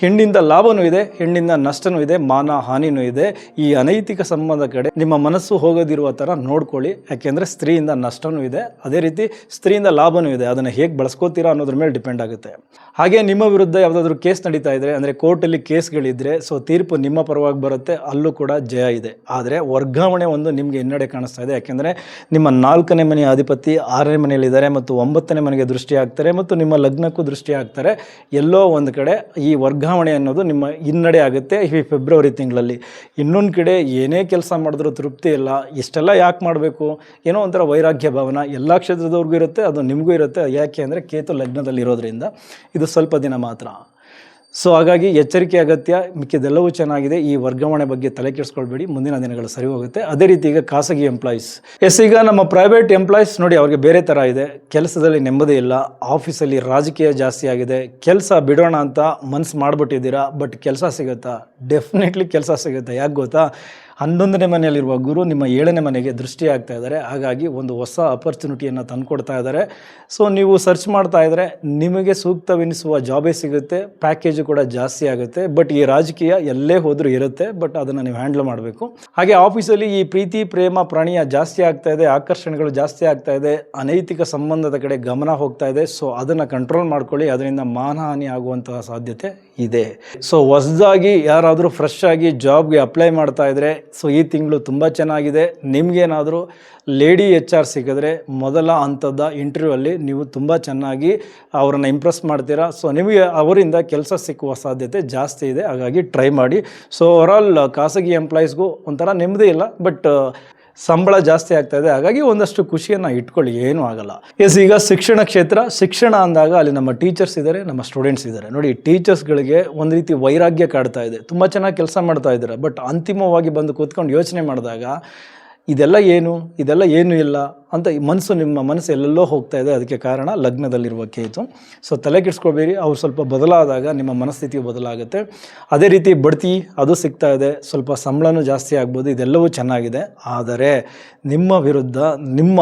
ಹೆಣ್ಣಿಂದ ಲಾಭನೂ ಇದೆ ಹೆಣ್ಣಿಂದ ನಷ್ಟನೂ ಇದೆ, ಮಾನ ಹಾನಿನೂ ಇದೆ. ಈ ಅನೈತಿಕ ಸಂಬಂಧ ಕಡೆ ನಿಮ್ಮ ಮನಸ್ಸು ಹೋಗೋದಿರುವ ಥರ ನೋಡ್ಕೊಳ್ಳಿ. ಯಾಕೆಂದರೆ ಸ್ತ್ರೀಯಿಂದ ನಷ್ಟನೂ ಇದೆ, ಅದೇ ರೀತಿ ಸ್ತ್ರೀಯಿಂದ ಲಾಭನೂ ಇದೆ. ಅದನ್ನು ಹೇಗೆ ಬಳಸ್ಕೋತೀರಾ ಅನ್ನೋದ್ರ ಮೇಲೆ ಡಿಪೆಂಡ್ ಆಗುತ್ತೆ. ಹಾಗೆ ನಿಮ್ಮ ವಿರುದ್ಧ ಯಾವುದಾದ್ರೂ ಕೇಸ್ ನಡೀತಾ ಇದ್ದರೆ ಅಂದರೆ ಕೋರ್ಟಲ್ಲಿ ಕೇಸ್ಗಳಿದ್ದರೆ ಸೊ ತೀರ್ಪು ನಿಮ್ಮ ಪರವಾಗಿ ಬರುತ್ತೆ, ಅಲ್ಲೂ ಕೂಡ ಜಯ ಇದೆ. ಆದರೆ ವರ್ಗಾವಣೆ ಒಂದು ನಿಮಗೆ ಹಿನ್ನಡೆ ಕಾಣಿಸ್ತಾ ಇದೆ. ಯಾಕೆಂದರೆ ನಿಮ್ಮ ನಾಲ್ಕನೇ ಮನೆಯ ಅಧಿಪತಿ, ಆರನೇ ಮನೆಯಲ್ಲಿದ್ದಾರೆ ಮತ್ತು ಒಂಬತ್ತನೇ ಮನೆಗೆ ದೃಷ್ಟಿ ಆಗ್ತಾರೆ ಮತ್ತು ನಿಮ್ಮ ಲಗ್ನಕ್ಕೂ ದೃಷ್ಟಿ ಆಗ್ತಾರೆ ಎಲ್ಲೋ ಒಂದು ಕಡೆ ಈ ವರ್ಗಾವಣೆ ಅನ್ನೋದು ನಿಮ್ಮ ಹಿನ್ನಡೆ ಆಗುತ್ತೆ ಈ ಫೆಬ್ರವರಿ ತಿಂಗಳಲ್ಲಿ. ಇನ್ನೊಂದು ಕಡೆ ಏನೇ ಕೆಲಸ ಮಾಡಿದ್ರೂ ತೃಪ್ತಿ ಇಲ್ಲ, ಇಷ್ಟೆಲ್ಲ ಯಾಕೆ ಮಾಡಬೇಕು? ಏನೋ ಒಂಥರ ವೈರಾಗ್ಯ ಭಾವನ ಎಲ್ಲ ಕ್ಷೇತ್ರದವ್ರಿಗೂ ಇರುತ್ತೆ, ಅದು ನಿಮಗೂ ಇರುತ್ತೆ. ಯಾಕೆ ಅಂದರೆ ಕೇತು ಲಗ್ನದಲ್ಲಿ ಇರೋದ್ರಿಂದ ಇದು ಸ್ವಲ್ಪ ದಿನ ಮಾತ್ರ. ಸೊ ಹಾಗಾಗಿ ಎಚ್ಚರಿಕೆ ಅಗತ್ಯ, ಮಿಕ್ಕಿದೆಲ್ಲವೂ ಚೆನ್ನಾಗಿದೆ. ಈ ವರ್ಗಾವಣೆ ಬಗ್ಗೆ ತಲೆ ಕೆಡಿಸ್ಕೊಳ್ಬೇಡಿ. ಮುಂದಿನ ದಿನಗಳು ಸರಿ ಹೋಗುತ್ತೆ. ಅದೇ ರೀತಿ ಈಗ ಖಾಸಗಿ ಎಂಪ್ಲಾಯೀಸ್ ಎಸ್ ಈಗ ನಮ್ಮ ಪ್ರೈವೇಟ್ ಎಂಪ್ಲಾಯೀಸ್ ನೋಡಿ ಅವ್ರಿಗೆ ಬೇರೆ ಥರ ಇದೆ. ಕೆಲಸದಲ್ಲಿ ನೆಮ್ಮದಿ ಇಲ್ಲ. ಆಫೀಸಲ್ಲಿ ರಾಜಕೀಯ ಜಾಸ್ತಿ ಆಗಿದೆ. ಕೆಲಸ ಬಿಡೋಣ ಅಂತ ಮನ್ಸು ಮಾಡಿಬಿಟ್ಟಿದ್ದೀರಾ, ಬಟ್ ಕೆಲಸ ಸಿಗುತ್ತಾ? ಡೆಫಿನೆಟ್ಲಿ ಕೆಲಸ ಸಿಗುತ್ತೆ? ಯಾಕೆ ಗೊತ್ತಾ? ಹನ್ನೊಂದನೇ ಮನೆಯಲ್ಲಿರುವ ಗುರು ನಿಮ್ಮ ಏಳನೇ ಮನೆಗೆ ದೃಷ್ಟಿ ಆಗ್ತಾ ಇದ್ದಾರೆ. ಹಾಗಾಗಿ ಒಂದು ಹೊಸ ಅಪರ್ಚುನಿಟಿಯನ್ನು ತಂದುಕೊಡ್ತಾ ಇದ್ದಾರೆ. ಸೊ ನೀವು ಸರ್ಚ್ ಮಾಡ್ತಾ ಇದ್ದರೆ ನಿಮಗೆ ಸೂಕ್ತವೆನಿಸುವ ಜಾಬೇ ಸಿಗುತ್ತೆ ಪ್ಯಾಕೇಜು ಕೂಡ ಜಾಸ್ತಿ ಆಗುತ್ತೆ. ಬಟ್ ಈ ರಾಜಕೀಯ ಎಲ್ಲೇ ಹೋದರೂ ಇರುತ್ತೆ ಬಟ್ ಅದನ್ನು ನೀವು ಹ್ಯಾಂಡಲ್ ಮಾಡಬೇಕು. ಹಾಗೆ ಆಫೀಸಲ್ಲಿ ಈ ಪ್ರೀತಿ, ಪ್ರೇಮ, ಪ್ರಾಣಿಯ ಜಾಸ್ತಿ ಆಗ್ತಾ ಇದೆ, ಆಕರ್ಷಣೆಗಳು ಜಾಸ್ತಿ ಆಗ್ತಾ ಇದೆ, ಅನೈತಿಕ ಸಂಬಂಧದ ಕಡೆ ಗಮನ ಹೋಗ್ತಾ ಇದೆ. ಸೊ ಅದನ್ನು ಕಂಟ್ರೋಲ್ ಮಾಡ್ಕೊಳ್ಳಿ. ಅದರಿಂದ ಮಾನಹಾನಿ ಆಗುವಂತಹ ಸಾಧ್ಯತೆ ಇದೆ. ಸೊ ಹೊಸದಾಗಿ ಯಾರಾದರೂ ಫ್ರೆಶ್ ಆಗಿ ಜಾಬ್ಗೆ ಅಪ್ಲೈ ಮಾಡ್ತಾ ಇದ್ರೆ ಸೊ ಈ ತಿಂಗಳು ತುಂಬ ಚೆನ್ನಾಗಿದೆ. ನಿಮಗೇನಾದರೂ ಲೇಡಿ ಎಚ್ ಆರ್ ಸಿಕ್ಕಿದ್ರೆ ಮೊದಲ ಹಂತದ ಇಂಟರ್ವ್ಯೂ ಅಲ್ಲಿ ನೀವು ತುಂಬ ಚೆನ್ನಾಗಿ ಅವರನ್ನು ಇಂಪ್ರೆಸ್ ಮಾಡ್ತೀರಾ. ಸೊ ನಿಮಗೆ ಅವರಿಂದ ಕೆಲಸ ಸಿಕ್ಕುವ ಸಾಧ್ಯತೆ ಜಾಸ್ತಿ ಇದೆ. ಹಾಗಾಗಿ ಟ್ರೈ ಮಾಡಿ. ಸೊ ಓವರಾಲ್ ಖಾಸಗಿ ಎಂಪ್ಲಾಯೀಸ್ಗೂ ಒಂಥರ ನೆಮ್ಮದಿ ಇಲ್ಲ. ಬಟ್ ಸಂಬಳ ಜಾಸ್ತಿ ಆಗ್ತಾ ಇದೆ. ಹಾಗಾಗಿ ಒಂದಷ್ಟು ಖುಷಿಯನ್ನು ಇಟ್ಕೊಳ್ಳಿ. ಏನೂ ಆಗಲ್ಲ. ಎಸ್, ಈಗ ಶಿಕ್ಷಣ ಕ್ಷೇತ್ರ, ಶಿಕ್ಷಣ ಅಂದಾಗ ಅಲ್ಲಿ ನಮ್ಮ ಟೀಚರ್ಸ್ ಇದ್ದಾರೆ ನಮ್ಮ ಸ್ಟೂಡೆಂಟ್ಸ್ ಇದ್ದಾರೆ ನೋಡಿ, ಟೀಚರ್ಸ್ಗಳಿಗೆ ಒಂದು ರೀತಿ ವೈರಾಗ್ಯ ಕಾಡ್ತಾ ಇದೆ. ತುಂಬ ಚೆನ್ನಾಗಿ ಕೆಲಸ ಮಾಡ್ತಾ ಇದ್ದಾರೆ ಬಟ್ ಅಂತಿಮವಾಗಿ ಬಂದು ಕೂತ್ಕೊಂಡು ಯೋಚನೆ ಮಾಡಿದಾಗ, ಇದೆಲ್ಲ ಏನು? ಇದೆಲ್ಲ ಏನು ಇಲ್ಲ? ಅಂತ ಈ ಮನಸ್ಸು ನಿಮ್ಮ ಮನಸ್ಸು ಎಲ್ಲೆಲ್ಲೋ ಹೋಗ್ತಾ ಇದೆ, ಅದಕ್ಕೆ ಕಾರಣ ಲಗ್ನದಲ್ಲಿರುವ ಕೇತು. ಸೊ ತಲೆ ಕೆಡಿಸ್ಕೊಬೇಡಿ ಅವ್ರು ಸ್ವಲ್ಪ ಬದಲಾದಾಗ ನಿಮ್ಮ ಮನಸ್ಥಿತಿಯು ಬದಲಾಗುತ್ತೆ. ಅದೇ ರೀತಿ ಬಡ್ತಿ, ಅದು ಸಿಗ್ತಾ ಇದೆ. ಸ್ವಲ್ಪ ಸಂಬಳನೂ ಜಾಸ್ತಿ ಆಗ್ಬೋದು, ಇದೆಲ್ಲವೂ ಚೆನ್ನಾಗಿದೆ. ಆದರೆ ನಿಮ್ಮ ವಿರುದ್ಧ, ನಿಮ್ಮ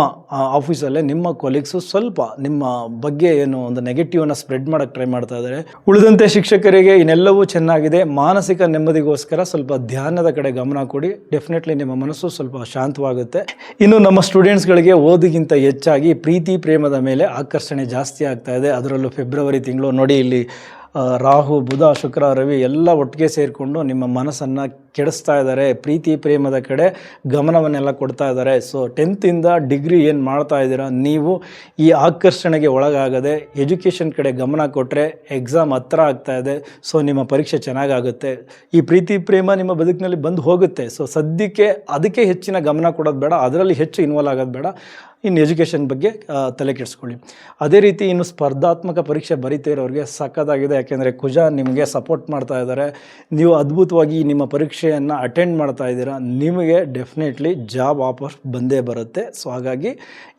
ಆಫೀಸಲ್ಲೇ ನಿಮ್ಮ ಕೊಲೀಗ್ಸು ಸ್ವಲ್ಪ ನಿಮ್ಮ ಬಗ್ಗೆ ಏನು ಒಂದು ನೆಗೆಟಿವ್ನ ಸ್ಪ್ರೆಡ್ ಮಾಡೋಕ್ಕೆ ಟ್ರೈ ಮಾಡ್ತಾ ಇದ್ದಾರೆ. ಉಳಿದಂತೆ ಶಿಕ್ಷಕರಿಗೆ ಇನ್ನೆಲ್ಲವೂ ಚೆನ್ನಾಗಿದೆ. ಮಾನಸಿಕ ನೆಮ್ಮದಿಗೋಸ್ಕರ ಸ್ವಲ್ಪ ಧ್ಯಾನದ ಕಡೆ ಗಮನ ಕೊಡಿ. ಡೆಫಿನೆಟ್ಲಿ ನಿಮ್ಮ ಮನಸ್ಸು ಸ್ವಲ್ಪ ಶಾಂತವಾಗುತ್ತೆ. ಇನ್ನು ನಮ್ಮ ಸ್ಟೂಡೆಂಟ್ಸ್ಗಳಿಗೆ ಓದಿಗಿಂತ ಹೆಚ್ಚಾಗಿ ಪ್ರೀತಿ ಪ್ರೇಮದ ಮೇಲೆ ಆಕರ್ಷಣೆ ಜಾಸ್ತಿ ಆಗ್ತಾ ಇದೆ. ಅದರಲ್ಲೂ ಫೆಬ್ರವರಿ ತಿಂಗಳು ನೋಡಿ ಇಲ್ಲಿ ರಾಹು, ಬುಧ, ಶುಕ್ರ, ರವಿ ಎಲ್ಲ ಒಟ್ಟಿಗೆ ಸೇರಿಕೊಂಡು ನಿಮ್ಮ ಮನಸ್ಸನ್ನು ಕೆಡಿಸ್ತಾ ಇದ್ದಾರೆ, ಪ್ರೀತಿ ಪ್ರೇಮದ ಕಡೆ ಗಮನವನ್ನೆಲ್ಲ ಕೊಡ್ತಾ ಇದ್ದಾರೆ. ಸೊ ಟೆಂತಿಂದ ಡಿಗ್ರಿ ಏನು ಮಾಡ್ತಾ ಇದ್ದೀರಾ? ನೀವು ಈ ಆಕರ್ಷಣೆಗೆ ಒಳಗಾಗದೆ ಎಜುಕೇಷನ್ ಕಡೆ ಗಮನ ಕೊಟ್ಟರೆ ಎಕ್ಸಾಮ್ ಹತ್ರ ಆಗ್ತಾ ಇದೆ ಸೊ ನಿಮ್ಮ ಪರೀಕ್ಷೆ ಚೆನ್ನಾಗಾಗುತ್ತೆ. ಈ ಪ್ರೀತಿ ಪ್ರೇಮ ನಿಮ್ಮ ಬದುಕಿನಲ್ಲಿ ಬಂದು ಹೋಗುತ್ತೆ. ಸೊ ಸದ್ಯಕ್ಕೆ ಅದಕ್ಕೆ ಹೆಚ್ಚಿನ ಗಮನ ಕೊಡೋದು ಬೇಡ, ಅದರಲ್ಲಿ ಹೆಚ್ಚು ಇನ್ವಾಲ್ವ್ ಆಗೋದು ಬೇಡ. ಇನ್ನು ಎಜುಕೇಷನ್ ಬಗ್ಗೆ ತಲೆ ಕೆಡಿಸ್ಕೊಳ್ಳಿ. ಅದೇ ರೀತಿ ಇನ್ನು ಸ್ಪರ್ಧಾತ್ಮಕ ಪರೀಕ್ಷೆ ಬರೀತಾ ಇರೋರಿಗೆ ಸಖತ್ತಾಗಿದೆ. ಯಾಕೆಂದರೆ ಕುಜ ನಿಮಗೆ ಸಪೋರ್ಟ್ ಮಾಡ್ತಾ ಇದ್ದಾರೆ. ನೀವು ಅದ್ಭುತವಾಗಿ ನಿಮ್ಮ ಪರೀಕ್ಷೆಯನ್ನು ಅಟೆಂಡ್ ಮಾಡ್ತಾ ಇದ್ದೀರಾ, ನಿಮಗೆ ಡೆಫಿನೆಟ್ಲಿ ಜಾಬ್ ಆಫರ್ ಬಂದೇ ಬರುತ್ತೆ. ಸೊ ಹಾಗಾಗಿ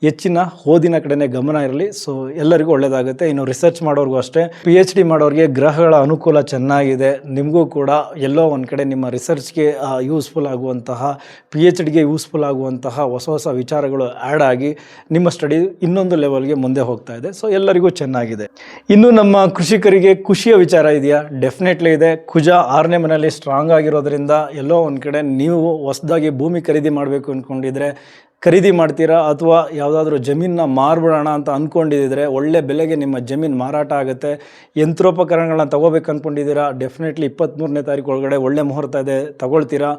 ಹೆಚ್ಚಿನ ಓದಿನ ಕಡೆನೇ ಗಮನ ಇರಲಿ. ಸೊ ಎಲ್ಲರಿಗೂ ಒಳ್ಳೆಯದಾಗುತ್ತೆ ಇನ್ನು ರಿಸರ್ಚ್ ಮಾಡೋರಿಗೂ ಅಷ್ಟೇ. ಪಿ ಎಚ್ ಡಿ ಮಾಡೋರಿಗೆ ಗ್ರಹಗಳ ಅನುಕೂಲ ಚೆನ್ನಾಗಿದೆ. ನಿಮಗೂ ಕೂಡ ಎಲ್ಲೋ ಒಂದು ಕಡೆ ನಿಮ್ಮ ರಿಸರ್ಚ್ಗೆ ಯೂಸ್ಫುಲ್ ಆಗುವಂತಹ ಪಿ ಎಚ್ ಡಿಗೆ ಯೂಸ್ಫುಲ್ ಆಗುವಂತಹ ಹೊಸ ಹೊಸ ವಿಚಾರಗಳು ಆ್ಯಡ್ ಆಗಿ ನಿಮ್ಮ ಸ್ಟಡಿ ಇನ್ನೊಂದು ಲೆವೆಲ್ಗೆ ಮುಂದೆ ಹೋಗ್ತಾ ಇದೆ. ಸೊ ಎಲ್ಲರಿಗೂ ಚೆನ್ನಾಗಿದೆ. ಇನ್ನು ನಮ್ಮ ಕೃಷಿಕರಿಗೆ ಖುಷಿಯ ವಿಚಾರ ಇದೆಯಾ? ಡೆಫಿನೆಟ್ಲಿ ಇದೆ. ಕುಜ ಆರನೇ ಮನೆಯಲ್ಲಿ ಸ್ಟ್ರಾಂಗ್ ಆಗಿರೋದ್ರಿಂದ ಎಲ್ಲೋ ಒಂದು ಕಡೆ ನೀವು ಹೊಸದಾಗಿ ಭೂಮಿ ಖರೀದಿ ಮಾಡಬೇಕು ಅಂದ್ಕೊಂಡಿದ್ರೆ ಖರೀದಿ ಮಾಡ್ತೀರಾ ಅಥವಾ ಯಾವುದಾದ್ರೂ ಜಮೀನನ್ನ ಮಾರ್ಬಿಡೋಣ ಅಂತ ಅಂದ್ಕೊಂಡಿದ್ದರೆ ಒಳ್ಳೆ ಬೆಲೆಗೆ ನಿಮ್ಮ ಜಮೀನು ಮಾರಾಟ ಆಗುತ್ತೆ. ಯಂತ್ರೋಪಕರಣಗಳನ್ನ ತಗೋಬೇಕು ಅಂದ್ಕೊಂಡಿದ್ದೀರಾ ಡೆಫಿನೆಟ್ಲಿ ಇಪ್ಪತ್ತ್ಮೂರನೇ ತಾರೀಕು ಒಳಗಡೆ ಒಳ್ಳೆ ಮುಹೂರ್ತ ಇದೆ, ತಗೊಳ್ತೀರಾ?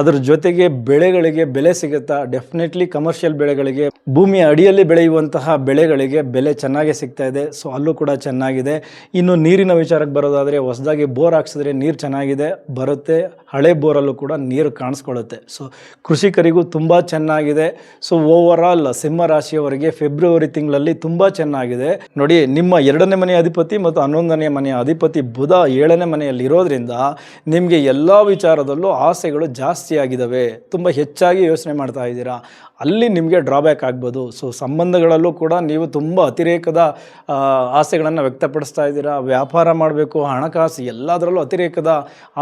ಅದ್ರ ಜೊತೆಗೆ ಬೆಳೆಗಳಿಗೆ ಬೆಲೆ ಸಿಗುತ್ತಾ? ಡೆಫಿನೆಟ್ಲಿ ಕಮರ್ಷಿಯಲ್ ಬೆಳೆಗಳಿಗೆ, ಭೂಮಿಯ ಅಡಿಯಲ್ಲಿ ಬೆಳೆಯುವಂತಹ ಬೆಳೆಗಳಿಗೆ ಬೆಲೆ ಚೆನ್ನಾಗೇ ಸಿಗ್ತಾ ಇದೆ. ಸೊ ಅಲ್ಲೂ ಕೂಡ ಚೆನ್ನಾಗಿದೆ. ಇನ್ನು ನೀರಿನ ವಿಚಾರಕ್ಕೆ ಬರೋದಾದರೆ ಹೊಸದಾಗಿ ಬೋರ್ ಹಾಕ್ಸಿದ್ರೆ ನೀರು ಚೆನ್ನಾಗಿದೆ, ಬರುತ್ತೆ. ಹಳೆ ಬೋರಲ್ಲೂ ಕೂಡ ನೀರು ಕಾಣಿಸ್ಕೊಳ್ಳುತ್ತೆ. ಸೊ ಕೃಷಿಕರಿಗೂ ತುಂಬ ಚೆನ್ನಾಗಿದೆ. ಸೊ ಓವರ್ ಆಲ್ ಸಿಂಹ ರಾಶಿಯವರಿಗೆ ಫೆಬ್ರವರಿ ತಿಂಗಳಲ್ಲಿ ತುಂಬ ಚೆನ್ನಾಗಿದೆ. ನೋಡಿ, ನಿಮ್ಮ ಎರಡನೇ ಮನೆಯ ಅಧಿಪತಿ ಮತ್ತು ಹನ್ನೊಂದನೇ ಮನೆಯ ಅಧಿಪತಿ ಬುಧ ಏಳನೇ ಮನೆಯಲ್ಲಿ ಇರೋದ್ರಿಂದ ನಿಮಗೆ ಎಲ್ಲ ವಿಚಾರದಲ್ಲೂ ಆಸೆಗಳು ಜಾಸ್ತಿ ಆಗಿದ್ದಾವೆ ತುಂಬ ಹೆಚ್ಚಾಗಿ ಯೋಚನೆ ಮಾಡ್ತಾ ಇದ್ದೀರಾ. ಅಲ್ಲಿ ನಿಮಗೆ ಡ್ರಾಬ್ಯಾಕ್ ಆಗ್ಬೋದು. ಸೊ ಸಂಬಂಧಗಳಲ್ಲೂ ಕೂಡ ನೀವು ತುಂಬ ಅತಿರೇಕದ ಆಸೆಗಳನ್ನು ವ್ಯಕ್ತಪಡಿಸ್ತಾ ಇದ್ದೀರಾ. ವ್ಯಾಪಾರ ಮಾಡಬೇಕು, ಹಣಕಾಸು ಎಲ್ಲದರಲ್ಲೂ ಅತಿರೇಕದ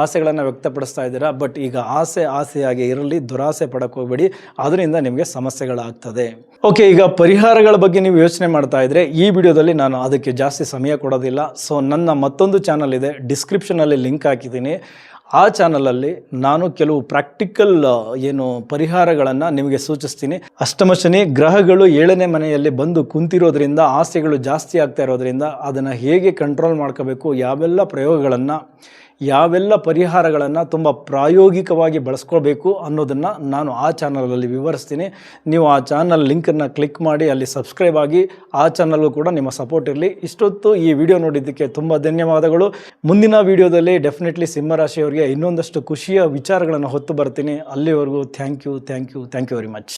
ಆಸೆಗಳನ್ನು ವ್ಯಕ್ತಪಡಿಸ್ತಾ ಇದ್ದೀರಾ. ಬಟ್ ಈಗ ಆಸೆ ಆಸೆಯಾಗಿ ಇರಲಿ, ದುರಾಸೆ ಪಡಕ್ಕೆ ಹೋಗಬೇಡಿ. ಅದರಿಂದ ನಿಮಗೆ ಸಮಸ್ಯೆಗಳಾಗ್ತದೆ. ಓಕೆ ಈಗ ಪರಿಹಾರಗಳ ಬಗ್ಗೆ ನೀವು ಯೋಚನೆ ಮಾಡ್ತಾ ಇದ್ರೆ, ಈ ವಿಡಿಯೋದಲ್ಲಿ ನಾನು ಅದಕ್ಕೆ ಜಾಸ್ತಿ ಸಮಯ ಕೊಡೋದಿಲ್ಲ. ಸೊ ನನ್ನ ಮತ್ತೊಂದು ಚಾನಲ್ ಇದೆ ಡಿಸ್ಕ್ರಿಪ್ಷನಲ್ಲಿ ಲಿಂಕ್ ಹಾಕಿದ್ದೀನಿ. ಆ ಚಾನಲಲ್ಲಿ ನಾನು ಕೆಲವು ಪ್ರಾಕ್ಟಿಕಲ್ ಏನು ಪರಿಹಾರಗಳನ್ನು ನಿಮಗೆ ಸೂಚಿಸ್ತೀನಿ. ಅಷ್ಟಮ ಶನಿ ಗ್ರಹಗಳು ಏಳನೇ ಮನೆಯಲ್ಲಿ ಬಂದು ಕುಂತಿರೋದ್ರಿಂದ, ಆಸೆಗಳು ಜಾಸ್ತಿ ಆಗ್ತಾ ಇರೋದ್ರಿಂದ ಅದನ್ನು ಹೇಗೆ ಕಂಟ್ರೋಲ್ ಮಾಡ್ಕೋಬೇಕು, ಯಾವೆಲ್ಲ ಪ್ರಯೋಗಗಳನ್ನು ಯಾವೆಲ್ಲ ಪರಿಹಾರಗಳನ್ನು ತುಂಬ ಪ್ರಾಯೋಗಿಕವಾಗಿ ಬಳಸ್ಕೊಳ್ಬೇಕು ಅನ್ನೋದನ್ನು ನಾನು ಆ ಚಾನಲಲ್ಲಿ ವಿವರಿಸ್ತೀನಿ. ನೀವು ಆ ಚಾನಲ್ ಲಿಂಕನ್ನು ಕ್ಲಿಕ್ ಮಾಡಿ, ಅಲ್ಲಿ ಸಬ್ಸ್ಕ್ರೈಬ್ ಆಗಿ ಆ ಚಾನಲ್ಗೂ ಕೂಡ ನಿಮ್ಮ ಸಪೋರ್ಟ್ ಇರಲಿ. ಇಷ್ಟೊತ್ತು ಈ ವಿಡಿಯೋ ನೋಡಿದ್ದಕ್ಕೆ ತುಂಬ ಧನ್ಯವಾದಗಳು. ಮುಂದಿನ ವಿಡಿಯೋದಲ್ಲಿ ಡೆಫಿನೆಟ್ಲಿ ಸಿಂಹರಾಶಿಯವರಿಗೆ ಇನ್ನೊಂದಷ್ಟು ಖುಷಿಯ ವಿಚಾರಗಳನ್ನು ಹೊತ್ತು ಬರ್ತೀನಿ. ಅಲ್ಲಿವರೆಗೂ thank you thank you thank you very much.